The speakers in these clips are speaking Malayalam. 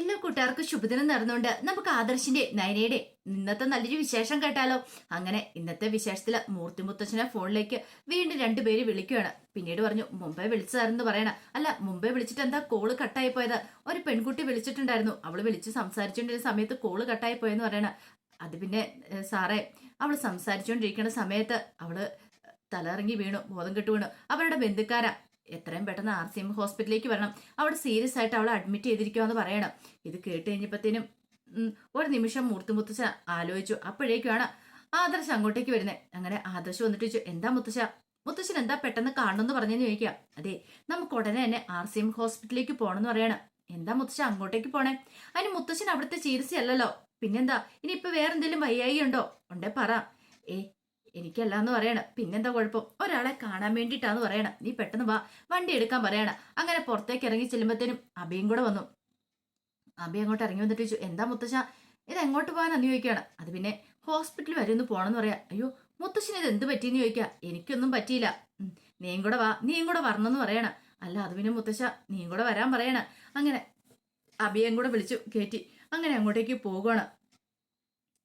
എല്ലാ കൂട്ടുകാർക്ക് ശുഭദിനം നടന്നുകൊണ്ട് നമുക്ക് ആദർശിന്റെ നയനയുടെ ഇന്നത്തെ നല്ലൊരു വിശേഷം കേട്ടാലോ? അങ്ങനെ ഇന്നത്തെ വിശേഷത്തിൽ മൂർത്തി മുത്തച്ഛനെ ഫോണിലേക്ക് വീണ്ടും രണ്ടുപേര് വിളിക്കുകയാണ്. പിന്നീട് പറഞ്ഞു മുംബൈ വിളിച്ചതായിരുന്നു പറയണ. അല്ല മുംബൈ വിളിച്ചിട്ട് എന്താ കോൾ കട്ടായി പോയത്? ഒരു പെൺകുട്ടി വിളിച്ചിട്ടുണ്ടായിരുന്നു. അവൾ വിളിച്ച് സംസാരിച്ചുകൊണ്ടിരുന്ന സമയത്ത് കോൾ കട്ടായി പോയെന്ന് പറയണ. അത് പിന്നെ സാറേ അവൾ സംസാരിച്ചുകൊണ്ടിരിക്കുന്ന സമയത്ത് അവൾ തലയിറങ്ങി വീണു ബോധം കെട്ടു വീണു. അവരുടെ ബന്ധുക്കാരാ. എത്രയും പെട്ടെന്ന് ആർ സി എം ഹോസ്പിറ്റലിലേക്ക് വരണം. അവിടെ സീരിയസ് ആയിട്ട് അവളെ അഡ്മിറ്റ് ചെയ്തിരിക്കുമെന്ന് പറയണം. ഇത് കേട്ട് കഴിഞ്ഞപ്പോഴത്തേനും ഒരു നിമിഷം മൂർത്തി മുത്തശ്ശ ആലോചിച്ചു. അപ്പോഴേക്കുമാണ് ആദർശ് അങ്ങോട്ടേക്ക് വരുന്നത്. അങ്ങനെ ആദർശ് വന്നിട്ട് ചോദിച്ചു എന്താ മുത്തശ്ശ? മുത്തശ്ശൻ എന്താ പെട്ടെന്ന് കാണണമെന്ന് പറഞ്ഞെന്ന് ചോദിക്കുക. അതെ നമുക്ക് ഉടനെ തന്നെ ആർ സി എം ഹോസ്പിറ്റലിലേക്ക് പോകണമെന്ന് പറയണം. എന്താ മുത്തശ്ശ അങ്ങോട്ടേക്ക് പോണേ? അതിന് മുത്തശ്ശൻ അവിടുത്തെ ചികിത്സയല്ലല്ലോ പിന്നെന്താ? ഇനിയിപ്പോ വേറെന്തെങ്കിലും വയ്യായി ഉണ്ടോ ഉണ്ടേ പറ. ഏ എനിക്കല്ലാന്ന് പറയണം. പിന്നെന്താ കുഴപ്പം? ഒരാളെ കാണാൻ വേണ്ടിയിട്ടാന്ന് പറയണം. നീ പെട്ടെന്ന് വാ. വണ്ടി എടുക്കാൻ പറയണം. അങ്ങനെ പുറത്തേക്ക് ഇറങ്ങി ചെല്ലുമ്പത്തേനും അബിയും കൂടെ വന്നു. അബി അങ്ങോട്ട് ഇറങ്ങി വന്നിട്ട് ചോദിച്ചു എന്താ മുത്തശ്ശ? ഇത് എങ്ങോട്ട് പോകാനെന്ന് ചോദിക്കുകയാണ്. അത് പിന്നെ ഹോസ്പിറ്റലിൽ വരെ ഒന്ന് പോണെന്ന് പറയാം. അയ്യോ മുത്തശ്ശിന് ഇത് എന്ത് പറ്റിയെന്ന് ചോദിക്കുക എനിക്കൊന്നും പറ്റിയില്ല. നീയും കൂടെ വാ. നീയും കൂടെ വരണമെന്ന് പറയണം. അല്ല അത് പിന്നെ മുത്തശ്ശ നീയും കൂടെ വരാൻ പറയണം. അങ്ങനെ അബിയും കൂടെ വിളിച്ചു കയറ്റി അങ്ങനെ അങ്ങോട്ടേക്ക് പോകുകയാണ്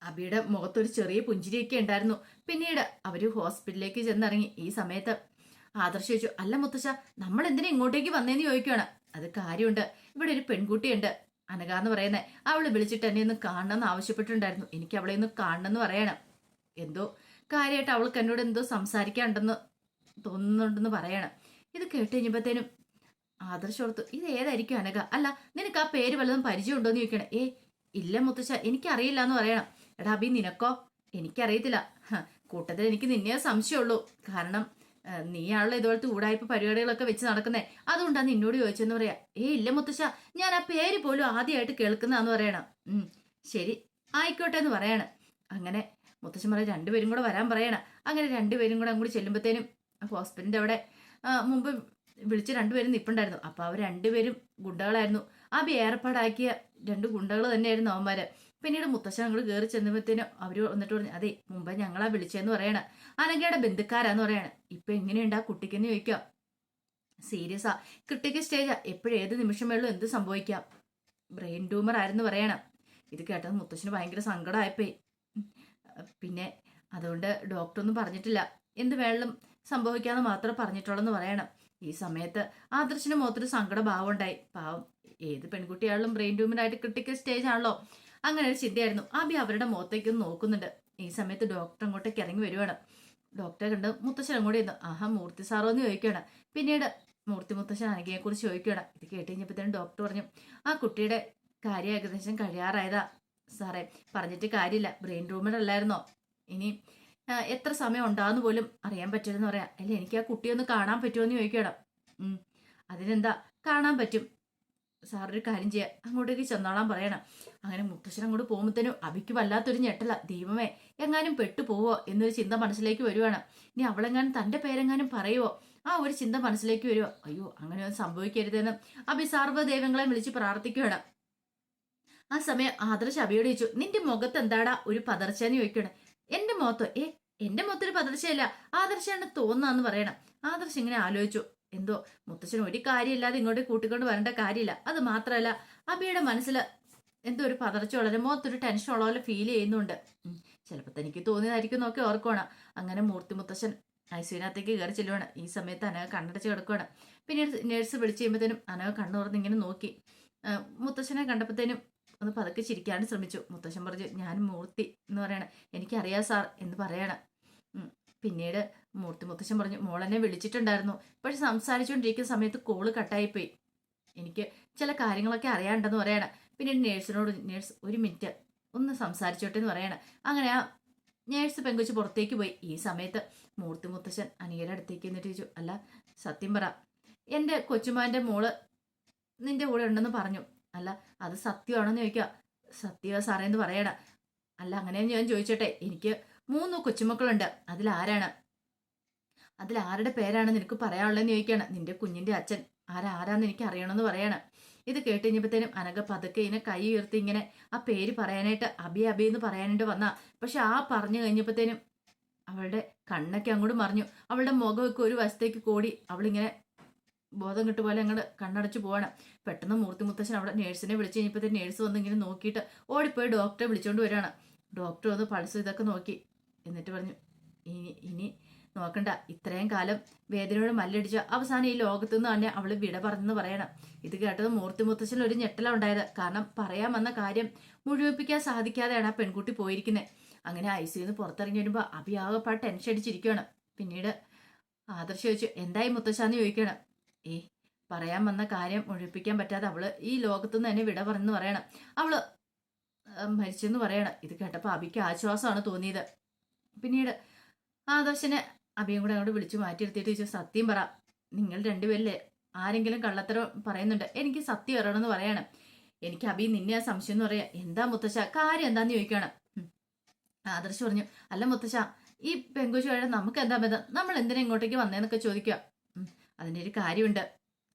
അബിയുടെ മുഖത്തൊരു ചെറിയ പുഞ്ചിരിയൊക്കെ ഉണ്ടായിരുന്നു. പിന്നീട് അവർ ഹോസ്പിറ്റലിലേക്ക് ചെന്നിറങ്ങി. ഈ സമയത്ത് ആദർശ് ചോദിച്ചു അല്ല മുത്തശ്ശ നമ്മൾ എന്തിനാ ഇങ്ങോട്ടേക്ക് വന്നേന്ന് ചോദിക്കുകയാണ് അത് കാര്യമുണ്ട്. ഇവിടെ ഒരു പെൺകുട്ടിയുണ്ട്. അനഘ എന്ന് പറയുന്നത് അവൾ വിളിച്ചിട്ട് എന്നെ ഒന്ന് കാണണമെന്ന് ആവശ്യപ്പെട്ടിട്ടുണ്ടായിരുന്നു. എനിക്ക് അവളെ ഒന്ന് കാണണമെന്ന് പറയണം. എന്തോ കാര്യമായിട്ട് അവൾക്ക് എന്നോട് എന്തോ സംസാരിക്കാണ്ടെന്ന് തോന്നുന്നുണ്ടെന്ന് പറയണം. ഇത് കേട്ട് കഴിഞ്ഞപ്പോഴത്തേനും ആദർശ് ഓർത്തു ഇത് ഏതായിരിക്കും അനഘ? അല്ല നിനക്ക് ആ പേര് വല്ലതും പരിചയമുണ്ടോ എന്ന് ചോദിക്കണം. ഏ ഇല്ല മുത്തശ്ശ എനിക്കറിയില്ല എന്ന് പറയണം. എടാ അബി നിനക്കോ? എനിക്കറിയത്തില്ല. കൂട്ടത്തിൽ എനിക്ക് നിന്നെ സംശയമുള്ളൂ. കാരണം ആ, നീയാണല്ലോ ഇതുപോലത്തെ ഊടായ്പ പരിപാടികളൊക്കെ വെച്ച് നടക്കുന്നേ. അതുകൊണ്ടാണ് നിന്നോട് ചോദിച്ചെന്ന് പറയാ. ഏ ഇല്ല മുത്തശ്ശ. ഞാൻ ആ പേര് പോലും ആദ്യമായിട്ട് കേൾക്കുന്നതാന്ന് പറയണം. ഉം ശരി. ആയിക്കോട്ടെ എന്ന് പറയണം. അങ്ങനെ മുത്തശ്ശൻ പറയാം രണ്ടുപേരും കൂടെ വരാൻ പറയണം. അങ്ങനെ രണ്ടുപേരും കൂടെ അങ്ങോട്ട് ചെല്ലുമ്പോഴത്തേനും ഹോസ്പിറ്റലിന്റെ അവിടെ ആ, മുമ്പ് വിളിച്ച് രണ്ടുപേരും നിപ്പുണ്ടായിരുന്നു. അപ്പൊ അവർ രണ്ടുപേരും ഗുണ്ടകളായിരുന്നു. അബി ഏർപ്പാടാക്കിയ രണ്ട് ഗുണ്ടകൾ തന്നെയായിരുന്നു അവന്മാര്. പിന്നീട് മുത്തശ്ശൻ അങ്ങോട്ട് കയറി ചെന്നപ്പോഴത്തേനും അവർ വന്നിട്ട് പറഞ്ഞു അതെ മുമ്പ് ഞങ്ങളാ വിളിച്ചതെന്ന് പറയണ. അനഘയുടെ ബന്ധുക്കാരാന്ന് പറയണ. ഇപ്പൊ എങ്ങനെയുണ്ട് ആ കുട്ടിക്കെന്ന് ചോദിക്കാം. ആ. ക്രിട്ടിക്കൽ സ്റ്റേജാ എപ്പോഴേത് നിമിഷം വേളും എന്ത് സംഭവിക്കാം. ബ്രെയിൻ ട്യൂമർ ആയിരുന്നു പറയണം. ഇത് കേട്ടത് മുത്തശ്ശന് ഭയങ്കര സങ്കടമായിപ്പോയി പിന്നെ അതുകൊണ്ട് ഡോക്ടറൊന്നും പറഞ്ഞിട്ടില്ല. എന്ത് വേണം സംഭവിക്കാന്ന് മാത്രം പറഞ്ഞിട്ടുള്ളൂ പറയണം. ഈ സമയത്ത് ആദർശിന് മൊത്തത്തിൽ സങ്കട ഭാവം ഉണ്ടായി. പാവം ഏത് പെൺകുട്ടിയാണെങ്കിലും ബ്രെയിൻ ട്യൂമറായിട്ട് ക്രിട്ടിക്കൽ സ്റ്റേജ് ആണല്ലോ. അങ്ങനെ ഒരു ചിന്തയായിരുന്നു. ആബി അവരുടെ മുഖത്തേക്ക് നോക്കുന്നുണ്ട്. ഈ സമയത്ത് ഡോക്ടർ അങ്ങോട്ടേക്ക് ഇറങ്ങി വരുവാണ്. ഡോക്ടറെ കണ്ട് മുത്തശ്ശൻ അങ്ങോട്ട് ചെന്നു ആഹാ മൂർത്തി സാറോ എന്ന് ചോദിക്കുകയാണ്. പിന്നീട് മൂർത്തി മുത്തശ്ശൻ അനഘയെ കുറിച്ച് ചോദിക്കുകയാണ്. ഇത് കേട്ട് കഴിഞ്ഞപ്പോഴത്തേനും ഡോക്ടർ പറഞ്ഞു ആ കുട്ടിയുടെ കാര്യം ഏകദേശം കഴിയാറായതാ സാറേ പറഞ്ഞിട്ട് കാര്യമില്ല. ബ്രെയിൻ ട്യൂമർ അല്ലായിരുന്നോ? ഇനി എത്ര സമയം ഉണ്ടാകുന്ന പോലും അറിയാൻ പറ്റില്ലെന്ന് പറയാം. അല്ല എനിക്ക് ആ കുട്ടിയൊന്ന് കാണാൻ പറ്റുമോ എന്ന് ചോദിക്കണം അതിനെന്താ? കാണാൻ പറ്റും. സാറൊരു കാര്യം ചെയ്യാം അങ്ങോട്ടേക്ക് ചെന്നോളാൻ പറയണം. അങ്ങനെ മുത്തശ്ശൻ അങ്ങോട്ട് പോകുമ്പോഴത്തേനും അബിക്ക് വല്ലാത്തൊരു ഞെട്ടല. ദൈവമേ എങ്ങാനും പെട്ടുപോവോ എന്നൊരു ചിന്ത മനസ്സിലേക്ക് വരുവാണ്. ഇനി അവളെങ്ങാനും തന്റെ പേരെങ്ങാനും പറയുവോ? ആ ഒരു ചിന്ത മനസ്സിലേക്ക് വരുവോ. അയ്യോ അങ്ങനെ അങ്ങനെയൊന്നും സംഭവിക്കരുതെന്ന് അബി സർവദൈവങ്ങളെ വിളിച്ച് പ്രാർത്ഥിക്കുകയാണ് ആ സമയം ആദർശ് അബിയോട് ചോദിച്ചു നിന്റെ മുഖത്ത് എന്താടാ ഒരു പതർച്ചയെന്ന് ചോദിക്കണം എന്റെ മുഖത്തോ? ഏ എന്റെ മുഖത്തൊരു പതർച്ചയല്ല. ആദർശാണ് തോന്നാന്ന് പറയണം. ആദർശ് ഇങ്ങനെ ആലോചിച്ചു. എന്തോ മുത്തച്ഛൻ ഒരു കാര്യമില്ലാതെ ഇങ്ങോട്ട് കൂട്ടിക്കൊണ്ട് വരേണ്ട കാര്യമില്ല. അത് മാത്രമല്ല അബിയുടെ മനസ്സിൽ എന്തോ ഒരു പതർച്ച വളരെ മുഖത്തൊരു ടെൻഷൻ ഉള്ള പോലെ ഫീൽ ചെയ്യുന്നുണ്ട്. ചിലപ്പോൾ തനിക്ക് തോന്നിയതായിരിക്കും നോക്കി ഓർക്കുവാണ്. അങ്ങനെ മൂർത്തി മുത്തശ്ശൻ ഐസിയുനകത്തേക്ക് കയറി ചെല്ലുവാണ്. ഈ സമയത്ത് അനക കണ്ണടച്ച് കിടക്കുവാണ്. പിന്നീട് നേഴ്സ് വിളിച്ച് കഴിയുമ്പോഴത്തേനും അനക കണ്ണു തുറന്ന് ഇങ്ങനെ നോക്കി. മുത്തശ്ശനെ കണ്ടപ്പോഴത്തേനും ഒന്ന് പതുക്കെ ചിരിക്കാനും ശ്രമിച്ചു. മുത്തശ്ശൻ പറഞ്ഞു ഞാൻ മൂർത്തി എന്ന് പറയണം. എനിക്കറിയാം സാർ എന്ന് പറയണം. പിന്നീട് മൂർത്തി മുത്തശ്ശൻ പറഞ്ഞു മോളെന്നെ വിളിച്ചിട്ടുണ്ടായിരുന്നു. പക്ഷെ സംസാരിച്ചുകൊണ്ടിരിക്കുന്ന സമയത്ത് കോൾ കട്ടായിപ്പോയി എനിക്ക് ചില കാര്യങ്ങളൊക്കെ അറിയാണ്ടെന്ന് പറയണം. പിന്നീട് നേഴ്സിനോട് നേഴ്സ് ഒരു മിനിറ്റ് ഒന്ന് സംസാരിച്ചോട്ടെ എന്ന് പറയണം. അങ്ങനെ ആ നേഴ്സ് പെങ്കുച്ച് പുറത്തേക്ക് പോയി. ഈ സമയത്ത് മൂർത്തി മുത്തശ്ശൻ അനിയയുടെ അടുത്തേക്ക് എന്നിട്ട് ചോദിച്ചു അല്ല സത്യം പറ. എന്റെ കൊച്ചുമാന്റെ മോൾ നിന്റെ കൂടെ ഉണ്ടെന്ന് പറഞ്ഞു. അല്ല അത് സത്യമാണെന്ന് ചോദിക്കുക. സത്യ സാറേ എന്ന് പറയണ. അല്ല അങ്ങനെ ഞാൻ ചോദിച്ചോട്ടെ. എനിക്ക് മൂന്ന് കൊച്ചുമക്കളുണ്ട്. അതിലാരാണ്? അതിൽ ആരുടെ പേരാണ് നിനക്ക് പറയാനുള്ളതെന്ന് ചോദിക്കുകയാണ്. നിന്റെ കുഞ്ഞിന്റെ അച്ഛൻ. ആരാരാന്ന് എനിക്ക് അറിയണമെന്ന് പറയാണ്. ഇത് കേട്ട് കഴിഞ്ഞപ്പോഴത്തേനും അനഘ പതുക്കെ ഇങ്ങനെ കൈ ഉയർത്തി ഇങ്ങനെ ആ പേര് പറയാനായിട്ട് അബി അബി എന്ന് പറയാനായിട്ട് വന്ന. പക്ഷെ ആ പറഞ്ഞു കഴിഞ്ഞപ്പോഴത്തേനും അവളുടെ കണ്ണൊക്കെ അങ്ങോട്ട് മറിഞ്ഞു. അവളുടെ മുഖമൊക്കെ ഒരു വശത്തേക്ക് കൂടി അവളിങ്ങനെ ബോധം കിട്ടു പോലെ അങ്ങോട്ട് കണ്ണടച്ച് പോവാണ്. പെട്ടെന്ന് മൂർത്തി മുത്തശ്ശൻ അവിടെ നേഴ്സിനെ വിളിച്ച് കഴിഞ്ഞപ്പോൾ നേഴ്സ് വന്ന് ഇങ്ങനെ നോക്കിയിട്ട് ഓടിപ്പോയി ഡോക്ടറെ വിളിച്ചുകൊണ്ട് വരികയാണ്. ഡോക്ടർ വന്ന് പൾസ് ഇതൊക്കെ നോക്കി. എന്നിട്ട് പറഞ്ഞു ഇനി ഇനി നോക്കണ്ട. ഇത്രയും കാലം വേദനയോട് മല്ലടിച്ച അവസാനം ഈ ലോകത്തു നിന്ന് തന്നെ അവൾ വിട പറഞ്ഞെന്ന് പറയണം. ഇത് കേട്ടത് മൂർത്തി മുത്തശ്ശൻ ഒരു ഞെട്ടല ഉണ്ടായത്. കാരണം പറയാൻ വന്ന കാര്യം മുഴുവിപ്പിക്കാൻ സാധിക്കാതെയാണ് ആ പെൺകുട്ടി പോയിരിക്കുന്നത് അങ്ങനെ ഐ സിന്ന് പുറത്തിറങ്ങി വരുമ്പോൾ അഭിയാകപ്പാട് ടെൻഷൻ അടിച്ചിരിക്കുകയാണ് പിന്നീട് ആദർശ ചോദിച്ചു എന്തായി മുത്തശ്ശാന്ന് ചോദിക്കണം. ഏ പറയാൻ വന്ന കാര്യം മുഴുവിപ്പിക്കാൻ പറ്റാതെ അവൾ ഈ ലോകത്തു നിന്ന് തന്നെ വിട പറഞ്ഞെന്ന് പറയണം. അവൾ മരിച്ചെന്ന് പറയണം. ഇത് കേട്ടപ്പോൾ അബിക്ക് ആശ്വാസമാണ് തോന്നിയത്. പിന്നീട് ആദോശനെ അബിയും കൂടെ അങ്ങോട്ട് വിളിച്ചു മാറ്റിയെടുത്തിട്ട് ചോദിച്ചു സത്യം പറ നിങ്ങൾ രണ്ടുപേരില്ലേ? ആരെങ്കിലും കള്ളത്തരം പറയുന്നുണ്ട്. എനിക്ക് സത്യം അറിയണമെന്ന് പറയണം. എനിക്ക് അബി നിന്നെ ആ സംശയം എന്ന് പറയാം. എന്താ മുത്തശ്ശ? കാര്യം എന്താന്ന് ചോദിക്കണം. ആദർശ് പറഞ്ഞു അല്ല മുത്തശ്ശ ഈ വഴി നമുക്ക് എന്താ ബന്ധം? നമ്മൾ എന്തിനാ ഇങ്ങോട്ടേക്ക് വന്നേന്നൊക്കെ ചോദിക്കുക. അതിന്റെ ഒരു കാര്യമുണ്ട്.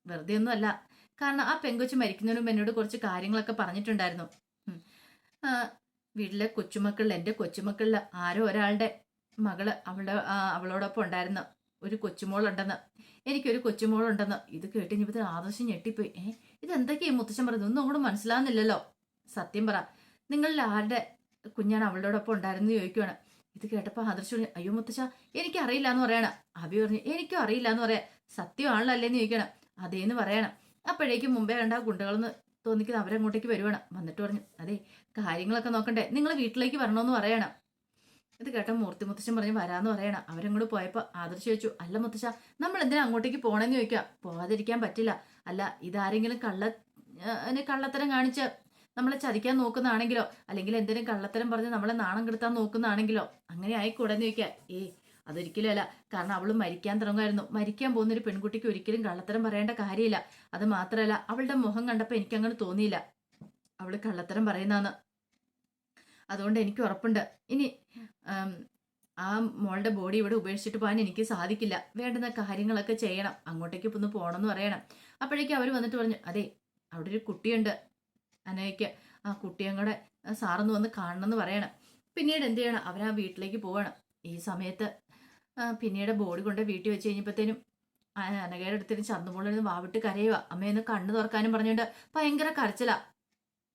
വെറുതെ ഒന്നും അല്ല. കാരണം ആ പെങ്കൊച്ച് മരിക്കുന്നതിന് എന്നോട് കുറച്ച് കാര്യങ്ങളൊക്കെ പറഞ്ഞിട്ടുണ്ടായിരുന്നു. വീട്ടിലെ കൊച്ചുമക്കളിൽ എന്റെ കൊച്ചുമക്കളിൽ ആരോ ഒരാളുടെ മകൾ അവളുടെ അവളോടൊപ്പം ഉണ്ടായിരുന്നു ഒരു കൊച്ചുമോളുണ്ടെന്ന്. എനിക്കൊരു കൊച്ചുമോളുണ്ടെന്ന്. ഇത് കേട്ട് കഴിഞ്ഞപ്പോൾ ആദർശം ഞെട്ടിപ്പോയി. ഏ ഇതെന്തൊക്കെയാ മുത്തശ്ശൻ പറയുന്നത്? ഒന്നും അങ്ങോട്ട് മനസ്സിലാവുന്നില്ലല്ലോ. സത്യം പറ. നിങ്ങളിൽ ആരുടെ കുഞ്ഞാണ് അവളോടൊപ്പം ഉണ്ടായിരുന്നു ചോദിക്കുവാണ്. ഇത് കേട്ടപ്പോൾ ആദർശ അയ്യോ മുത്തശ്ശ എനിക്ക് അറിയില്ല എന്ന് പറയണം. അഭി പറഞ്ഞു എനിക്കും അറിയില്ല എന്ന് പറയാം. സത്യമാണല്ലോ അല്ലേന്ന് ചോദിക്കണം അതേന്ന് പറയണം. അപ്പോഴേക്കും മുമ്പേ കണ്ട ഗുണ്ടകളെന്ന് തോന്നിക്കുന്നത് അവരങ്ങോട്ടേക്ക് വരുവാണ്. വന്നിട്ട് പറഞ്ഞു അതെ കാര്യങ്ങളൊക്കെ നോക്കണ്ടേ. നിങ്ങൾ വീട്ടിലേക്ക് വരണമെന്ന് പറയണം. ഇത് കേട്ട മൂർത്തി മുത്തശ്ശൻ പറഞ്ഞ് വരാന്ന് പറയണം. അവരങ്ങോട്ട് പോയപ്പോൾ ആദർശി വെച്ചു അല്ല മുത്തശ്ശ നമ്മൾ എന്തിനാ അങ്ങോട്ടേക്ക് പോണെന്ന് ചോദിക്കാം? പോകാതിരിക്കാൻ പറ്റില്ല. അല്ല ഇതാരെങ്കിലും കള്ള കള്ളത്തരം കാണിച്ച് നമ്മളെ ചതിക്കാൻ നോക്കുന്നതാണെങ്കിലോ? അല്ലെങ്കിൽ എന്തെങ്കിലും കള്ളത്തരം പറഞ്ഞ് നമ്മളെ നാണം കെടുത്താൻ നോക്കുന്നതാണെങ്കിലോ? അങ്ങനെ ആയിക്കൂടെ ചോദിക്കാം. ഏ അതൊരിക്കലും അല്ല. കാരണം അവൾ മരിക്കാൻ തുടങ്ങുമായിരുന്നു. മരിക്കാൻ പോകുന്ന ഒരു പെൺകുട്ടിക്ക് ഒരിക്കലും കള്ളത്തരം പറയേണ്ട കാര്യമില്ല. അത് മാത്രമല്ല അവളുടെ മുഖം കണ്ടപ്പോൾ എനിക്ക് അങ്ങനെ തോന്നിയില്ല. അവൾ കള്ളത്തരം പറയുന്നതാണ്. അതുകൊണ്ട് എനിക്ക് ഉറപ്പുണ്ട്. ഇനി ആ മോളുടെ ബോഡി ഇവിടെ ഉപേക്ഷിച്ചിട്ട് പോകാൻ എനിക്ക് സാധിക്കില്ല. വേണ്ടുന്ന കാര്യങ്ങളൊക്കെ ചെയ്യണം. അങ്ങോട്ടേക്ക് ഒന്ന് പോകണമെന്ന് പറയണം. അപ്പോഴേക്കും അവർ വന്നിട്ട് പറഞ്ഞു അതെ അവിടെ ഒരു കുട്ടിയുണ്ട്. അനയ്ക്ക് ആ കുട്ടിയും കൂടെ സാറൊന്ന് വന്ന് കാണണമെന്ന് പറയണം. പിന്നീട് എന്ത് ചെയ്യണം? അവരാ വീട്ടിലേക്ക് പോവാണ്. ഈ സമയത്ത് പിന്നീട് ബോഡി കൊണ്ട് വീട്ടിൽ വെച്ച് കഴിഞ്ഞപ്പോഴത്തേനും അനകയുടെ അടുത്തിന് ചന്തുമോളിരുന്ന് വാവിട്ട് കരയുക അമ്മയൊന്ന് കണ്ണു തുറക്കാനും പറഞ്ഞുകൊണ്ട് ഭയങ്കര കരച്ചിലാ.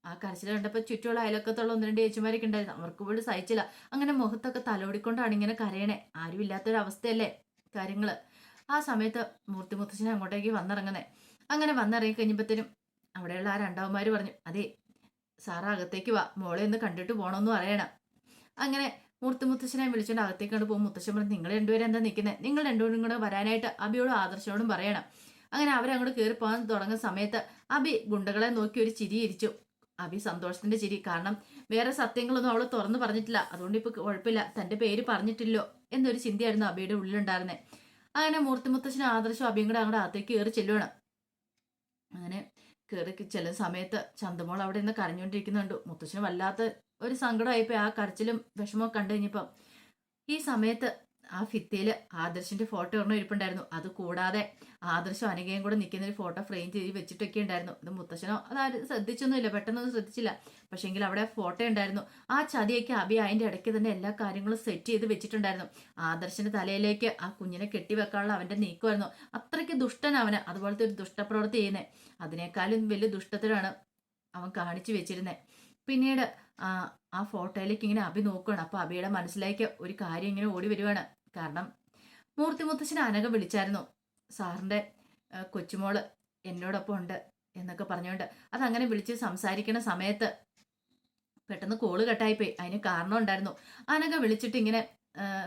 ആ കരച്ചിൽ കണ്ടപ്പോൾ ചുറ്റുമുള്ള അയലക്കത്തുള്ള ഒന്ന് രണ്ട് ചേച്ചിമാരൊക്കെ ഉണ്ടായിരുന്നു. അവർക്ക് പോലും സഹിച്ചില്ല. അങ്ങനെ മുഖത്തൊക്കെ തലോടിക്കൊണ്ടാണ് ഇങ്ങനെ കരയണേ. ആരും ഇല്ലാത്തൊരവസ്ഥയല്ലേ കാര്യങ്ങൾ ആ സമയത്ത് മൂർത്തി മുത്തച്ഛൻ അങ്ങോട്ടേക്ക് വന്നിറങ്ങുന്നേ. അങ്ങനെ വന്നിറങ്ങി കഴിഞ്ഞപ്പോഴത്തേനും അവിടെയുള്ള ആ രണ്ടാവന്മാർ പറഞ്ഞു അതെ സാറ് അകത്തേക്ക് വാ. മോളെ ഒന്ന് കണ്ടിട്ട് പോകണമെന്ന് പറയണം. അങ്ങനെ മൂർത്തി മുത്തശ്ശനെ വിളിച്ചുകൊണ്ട് അകത്തേക്കാണ് പോകും. മുത്തശ്ശൻ പറഞ്ഞു നിങ്ങൾ രണ്ടുപേരും എന്താ നിൽക്കുന്നത് നിങ്ങൾ രണ്ടുപേരും കൂടെ വരാനായിട്ട് അബിയോടും ആദർശനോടും പറയണം. അങ്ങനെ അവരങ്ങോട്ട് കയറി പോകാൻ തുടങ്ങുന്ന സമയത്ത് അബി ഗുണ്ടകളെ നോക്കി ഒരു ചിരി ഇരിച്ചു. അബി സന്തോഷത്തിന്റെ ചിരി കാരണം വേറെ സത്യങ്ങളൊന്നും അവൾ തുറന്നു പറഞ്ഞിട്ടില്ല. അതുകൊണ്ട് ഇപ്പൊ കുഴപ്പമില്ല. തന്റെ പേര് പറഞ്ഞിട്ടില്ലോ എന്നൊരു ചിന്തയായിരുന്നു അബിയുടെ ഉള്ളിലുണ്ടായിരുന്നത് അങ്ങനെ മൂർത്തി മുത്തശ്ശന ആദർശം അബിയും കൂടെ അങ്ങോട്ട് അകത്തേക്ക് കയറി ചെല്ലുവാണ്. അങ്ങനെ കയറി ചെല്ലുന്ന സമയത്ത് ചന്തമോൾ അവിടെ നിന്ന് കരഞ്ഞുകൊണ്ടിരിക്കുന്നുണ്ട്. മുത്തശ്ശന് വല്ലാത്ത ഒരു സങ്കടമായിപ്പോയി ആ കരച്ചിലും വിഷമവും കണ്ടു കഴിഞ്ഞപ്പം ഈ സമയത്ത് ആ ഭിത്തിയിൽ ആദർശിന്റെ ഫോട്ടോ ഒരെണ്ണം ഇരിപ്പുണ്ടായിരുന്നു. അത് കൂടാതെ ആദർശം അനുകയും കൂടെ നിൽക്കുന്ന ഒരു ഫോട്ടോ ഫ്രെയിം ചെയ്ത് വെച്ചിട്ടൊക്കെ ഉണ്ടായിരുന്നു. ഇത് മുത്തശ്ശനോ അതാരും ശ്രദ്ധിച്ചൊന്നുമില്ല പെട്ടെന്നൊന്നും ശ്രദ്ധിച്ചില്ല. പക്ഷെങ്കിൽ അവിടെ ഫോട്ടോ ഉണ്ടായിരുന്നു. ആ ചതിയൊക്കെ അബി അതിന്റെ ഇടയ്ക്ക് തന്നെ എല്ലാ കാര്യങ്ങളും സെറ്റ് ചെയ്ത് വെച്ചിട്ടുണ്ടായിരുന്നു. ആദർശന്റെ തലയിലേക്ക് ആ കുഞ്ഞിനെ കെട്ടിവെക്കാനുള്ള അവന്റെ നീക്കമായിരുന്നു. അത്രയ്ക്ക് ദുഷ്ടൻ അവന് അതുപോലത്തെ ഒരു ദുഷ്ടപ്രവൃത്തി ചെയ്യുന്നത് അതിനേക്കാളും വലിയ ദുഷ്ടത്തിലാണ് അവൻ കാണിച്ചു വെച്ചിരുന്നത് പിന്നീട് ആ ആ ഫോട്ടോയിലേക്ക് ഇങ്ങനെ അഭി നോക്കുകയാണ് അപ്പൊ അബിയുടെ മനസ്സിലേക്ക് ഒരു കാര്യം ഇങ്ങനെ ഓടി വരുവാണ്. കാരണം മൂർത്തി മുത്തശ്ശനെ അനഘ വിളിച്ചായിരുന്നു. സാറിന്റെ ആ, കൊച്ചുമോൾ എന്നോടൊപ്പം ഉണ്ട് എന്നൊക്കെ പറഞ്ഞുകൊണ്ട് അതങ്ങനെ വിളിച്ച് സംസാരിക്കുന്ന സമയത്ത് പെട്ടെന്ന് കോൾ കട്ടായിപ്പോയി. അതിന് കാരണം ഉണ്ടായിരുന്നു. അനഘ വിളിച്ചിട്ട് ഇങ്ങനെ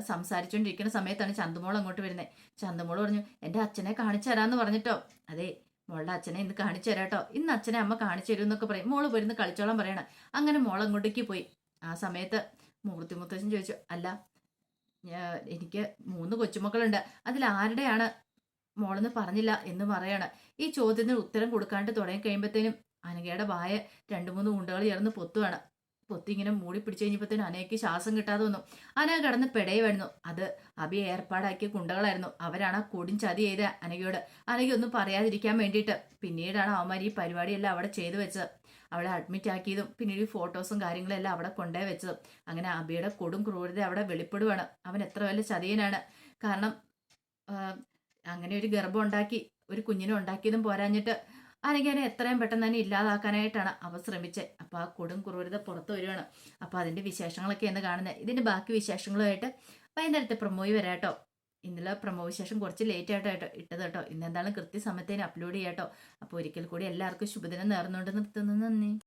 സംസാരിച്ചുകൊണ്ടിരിക്കുന്ന സമയത്താണ് ചന്തുമോൾ അങ്ങോട്ട് വരുന്നത് ചന്തുമോൾ പറഞ്ഞു എന്റെ അച്ഛനെ കാണിച്ചു തരാന്ന് പറഞ്ഞിട്ടോ? അതെ മോളുടെ അച്ഛനെ ഇന്ന് കാണിച്ചു തരാട്ടോ ഇന്ന് അച്ഛനെ അമ്മ കാണിച്ചു തരും എന്നൊക്കെ പറയും. മോൾ പോയിരുന്ന് കളിച്ചോളം പറയണം. അങ്ങനെ മോൾ അങ്ങോട്ടേക്ക് പോയി. ആ സമയത്ത് മൂർത്തി മുത്തശ്ശൻ ചോദിച്ചു അല്ല എനിക്ക് മൂന്ന് കൊച്ചുമക്കളുണ്ട്. അതിൽ ആരുടെയാണ് മോളെന്ന് പറഞ്ഞില്ല എന്ന് പറയാണ്. ഈ ചോദ്യത്തിന് ഉത്തരം കൊടുക്കാണ്ട് തുടങ്ങി കഴിയുമ്പോഴത്തേനും അനഘയുടെ വായ രണ്ടു മൂന്ന് ഉണ്ടകൾ ചേർന്ന് പൊത്തുവാണ്. പൊത്തി ഇങ്ങനെ മൂടി പിടിച്ചു കഴിഞ്ഞപ്പോഴത്തേനും അനയ്ക്ക് ശ്വാസം കിട്ടാതെ വന്നു. അന കിടന്ന് പെടയുമായിരുന്നു. അത് അബി ഏർപ്പാടാക്കിയ കുണ്ടകളായിരുന്നു. അവരാണ് ആ കൊടും ചതി ചെയ്ത അനകയോട് അനകയൊന്നും പറയാതിരിക്കാൻ വേണ്ടിയിട്ട് പിന്നീടാണ് അവന്മാർ ഈ പരിപാടിയെല്ലാം അവിടെ ചെയ്തു വെച്ചത്. അവളെ അഡ്മിറ്റ് ആക്കിയതും പിന്നീട് ഈ ഫോട്ടോസും കാര്യങ്ങളും എല്ലാം അവിടെ കൊണ്ടേ വെച്ചതും. അങ്ങനെ അബിയുടെ കൊടും ക്രൂരത അവിടെ വെളിപ്പെടുവാണ്. അവൻ എത്ര വല്ല ചതിയനാണ്. കാരണം അങ്ങനെ ഒരു ഗർഭം ഉണ്ടാക്കി ഒരു കുഞ്ഞിനെ ഉണ്ടാക്കിയതും പോരാഞ്ഞിട്ട് അല്ലെങ്കിൽ അതിനെ എത്രയും പെട്ടെന്ന് തന്നെ ഇല്ലാതാക്കാനായിട്ടാണ് അവ ശ്രമിച്ചത് അപ്പോൾ ആ കൊടും ക്രൂരത പുറത്തു വരികയാണ് അപ്പോൾ അതിന്റെ വിശേഷങ്ങളൊക്കെ എന്ന് കാണുന്നത്. ഇതിന്റെ ബാക്കി വിശേഷങ്ങളുമായിട്ട് വൈകുന്നേരത്തെ പ്രൊമോയി വരാട്ടോ ഇന്നലെ പ്രമോ വിശേഷം കുറച്ച് ലേറ്റ് ആയിട്ടോ കേട്ടോ ഇട്ടത് കേട്ടോ. ഇന്നെന്തായാലും കൃത്യസമയത്തേന് അപ്ലോഡ് ചെയ്യാട്ടോ അപ്പോൾ ഒരിക്കൽ കൂടി എല്ലാവർക്കും ശുഭദിനം നേർന്നുകൊണ്ട് നിർത്തുന്നു. നന്ദി.